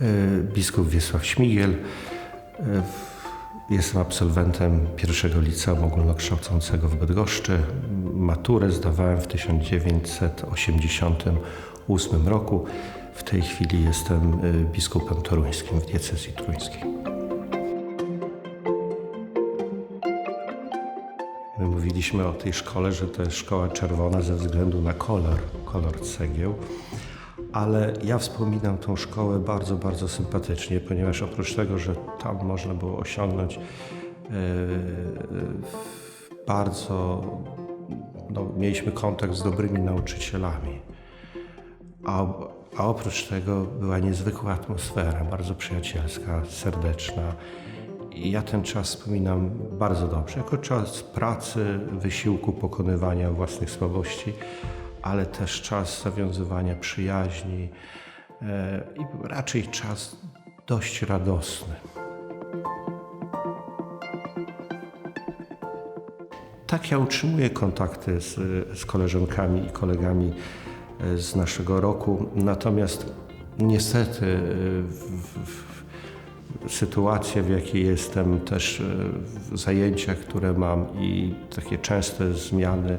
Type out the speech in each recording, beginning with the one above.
E, Biskup Wiesław Śmigiel. E, Jestem absolwentem pierwszego liceum ogólnokształcącego w Bydgoszczy. Maturę zdawałem w 1988 roku. W tej chwili jestem e, biskupem toruńskim w diecezji trójskiej. My mówiliśmy o tej szkole, że to jest szkoła czerwona ze względu na kolor, kolor cegieł. Ale ja wspominam tą szkołę bardzo, bardzo sympatycznie, ponieważ oprócz tego, że tam można było osiągnąć e, bardzo, no, mieliśmy kontakt z dobrymi nauczycielami. A, a oprócz tego była niezwykła atmosfera, bardzo przyjacielska, serdeczna. I ja ten czas wspominam bardzo dobrze, jako czas pracy, wysiłku, pokonywania własnych słabości, ale też czas zawiązywania przyjaźni e, i raczej czas dość radosny. Tak, ja utrzymuję kontakty z, z koleżankami i kolegami e, z naszego roku, natomiast niestety e, w, w, sytuacja, w jakiej jestem, też zajęciach, które mam i takie częste zmiany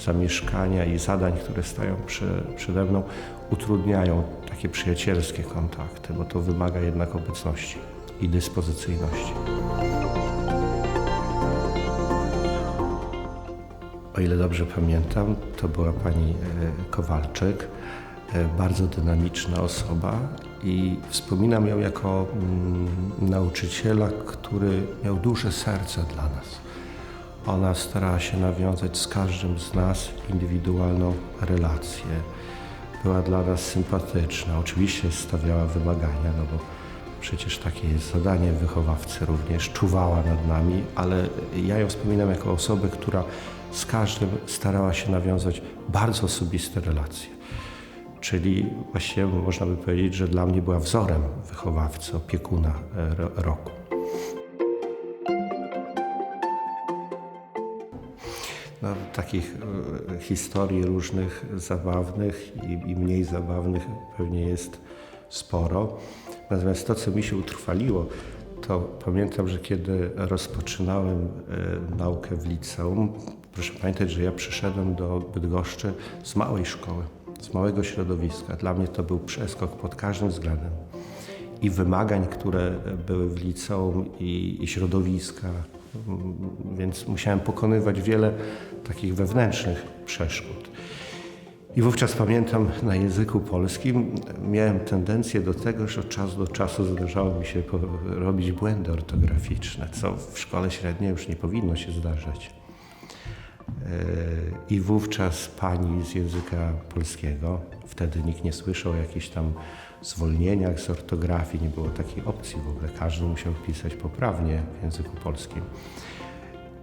zamieszkania i zadań, które stają przy, przede mną, utrudniają takie przyjacielskie kontakty, bo to wymaga jednak obecności i dyspozycyjności. O ile dobrze pamiętam, to była pani e, Kowalczyk, e, bardzo dynamiczna osoba i wspominam ją jako mm, nauczyciela, który miał duże serce dla nas. Ona starała się nawiązać z każdym z nas indywidualną relację. Była dla nas sympatyczna. Oczywiście stawiała wymagania, no bo przecież takie jest zadanie wychowawcy również. Czuwała nad nami, ale ja ją wspominam jako osobę, która z każdym starała się nawiązać bardzo osobiste relacje. Czyli właściwie można by powiedzieć, że dla mnie była wzorem wychowawcy, opiekuna e, ro- roku. Takich e, historii różnych zabawnych i, i mniej zabawnych pewnie jest sporo. Natomiast to, co mi się utrwaliło, to pamiętam, że kiedy rozpoczynałem e, naukę w liceum, proszę pamiętać, że ja przyszedłem do Bydgoszczy z małej szkoły, z małego środowiska. Dla mnie to był przeskok pod każdym względem. I wymagań, które były w liceum, i, i środowiska, więc musiałem pokonywać wiele takich wewnętrznych przeszkód. I wówczas pamiętam na języku polskim miałem tendencję do tego, że od czasu do czasu zdarzało mi się robić błędy ortograficzne, co w szkole średniej już nie powinno się zdarzać. I wówczas pani z języka polskiego, wtedy nikt nie słyszał o jakichś tam zwolnieniach z ortografii, nie było takiej opcji w ogóle. Każdy musiał pisać poprawnie w języku polskim.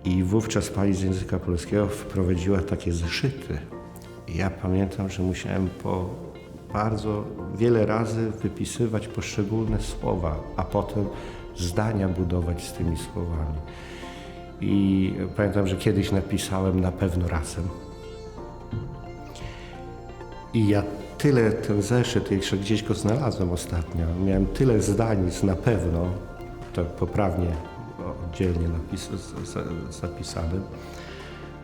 I wówczas pani z języka polskiego wprowadziła takie zeszyty. Ja pamiętam, że musiałem po bardzo wiele razy wypisywać poszczególne słowa, a potem zdania budować z tymi słowami. I pamiętam, że kiedyś napisałem na pewno razem. I ja tyle ten zeszyt, jeszcze gdzieś go znalazłem ostatnio, miałem tyle zdań z na pewno, to poprawnie oddzielnie napis, z, z, zapisanym,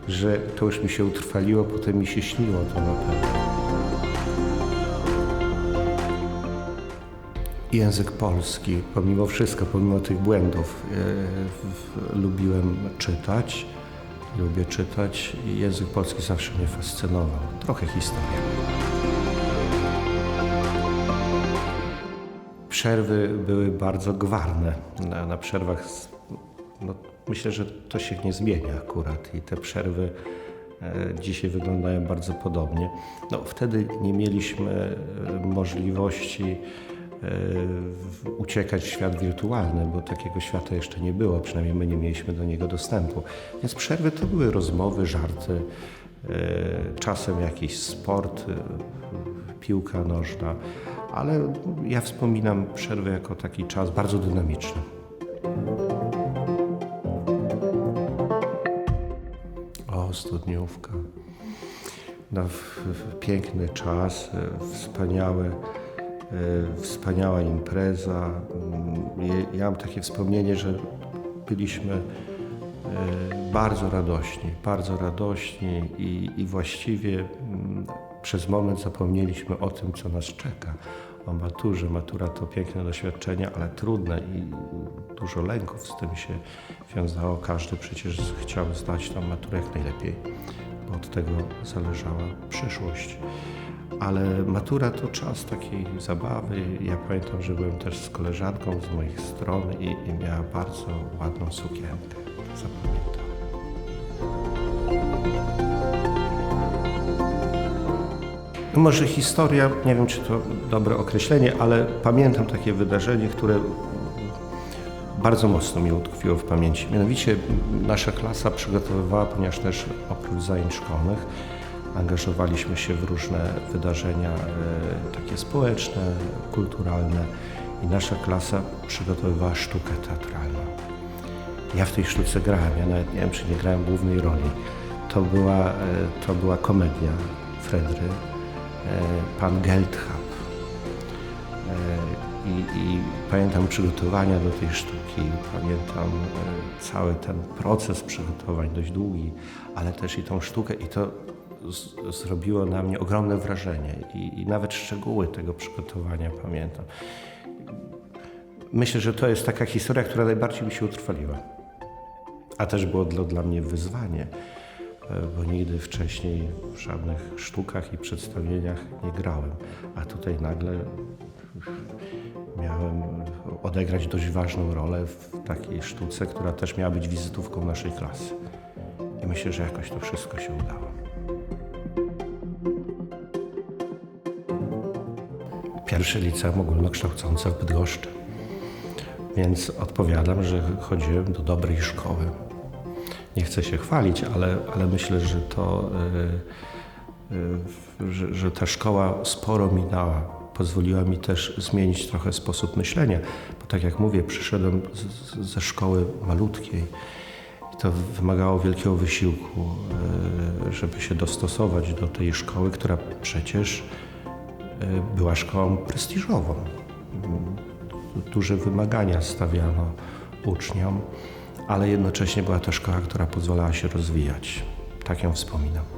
że to już mi się utrwaliło, potem mi się śniło to na pewno. Język polski, pomimo wszystko, pomimo tych błędów, e, lubiłem czytać, lubię czytać i język polski zawsze mnie fascynował. Trochę historia. Przerwy były bardzo gwarne. Na, na przerwach, no, myślę, że to się nie zmienia akurat i te przerwy e, dzisiaj wyglądają bardzo podobnie. No, wtedy nie mieliśmy e, możliwości uciekać w świat wirtualny, bo takiego świata jeszcze nie było, przynajmniej my nie mieliśmy do niego dostępu. Więc przerwy to były rozmowy, żarty, e, czasem jakiś sport, e, piłka nożna, ale ja wspominam przerwę jako taki czas bardzo dynamiczny. O, studniówka. No, piękny czas, e, wspaniałe e, wspaniała impreza. Mm, Ja mam takie wspomnienie, że byliśmy e, bardzo radośni, bardzo radośni i, i właściwie mm, przez moment zapomnieliśmy o tym, co nas czeka. O maturze. Matura to piękne doświadczenie, ale trudne i dużo lęków z tym się wiązało. Każdy przecież chciał zdać tą maturę jak najlepiej, bo od tego zależała przyszłość. Ale matura to czas takiej zabawy. Ja pamiętam, że byłem też z koleżanką z moich stron i, i miała bardzo ładną sukienkę. Zapamiętałem. No Może historia, nie wiem czy to dobre określenie, ale pamiętam takie wydarzenie, które bardzo mocno mi utkwiło w pamięci. Mianowicie nasza klasa przygotowywała, ponieważ też oprócz zajęć szkolnych angażowaliśmy się w różne wydarzenia e, takie społeczne, kulturalne i nasza klasa przygotowywała sztukę teatralną. Ja w tej sztuce grałem, ja nawet nie wiem, czy nie grałem głównej roli. To była, e, to była komedia Fredry, e, pan Geldhab. I, I pamiętam przygotowania do tej sztuki, pamiętam cały ten proces przygotowań, dość długi, ale też i tą sztukę i to zrobiło na mnie ogromne wrażenie i, i nawet szczegóły tego przygotowania pamiętam. Myślę, że to jest taka historia, która najbardziej mi się utrwaliła. A też było dla, dla mnie wyzwanie, e, bo nigdy wcześniej w żadnych sztukach i przedstawieniach nie grałem. A tutaj nagle miałem odegrać dość ważną rolę w takiej sztuce, która też miała być wizytówką naszej klasy. I myślę, że jakoś to wszystko się udało. Pierwsze liceum ogólnokształcące w Bydgoszczy. Więc odpowiadam, że chodziłem do dobrej szkoły. Nie chcę się chwalić, ale, ale myślę, że to, y, y, że, że ta szkoła sporo mi dała. Pozwoliła mi też zmienić trochę sposób myślenia, bo tak jak mówię, przyszedłem z, ze szkoły malutkiej i to wymagało wielkiego wysiłku, y, żeby się dostosować do tej szkoły, która przecież była szkołą prestiżową duże wymagania stawiano uczniom, ale jednocześnie była to szkoła, która pozwalała się rozwijać. Tak ją wspominam.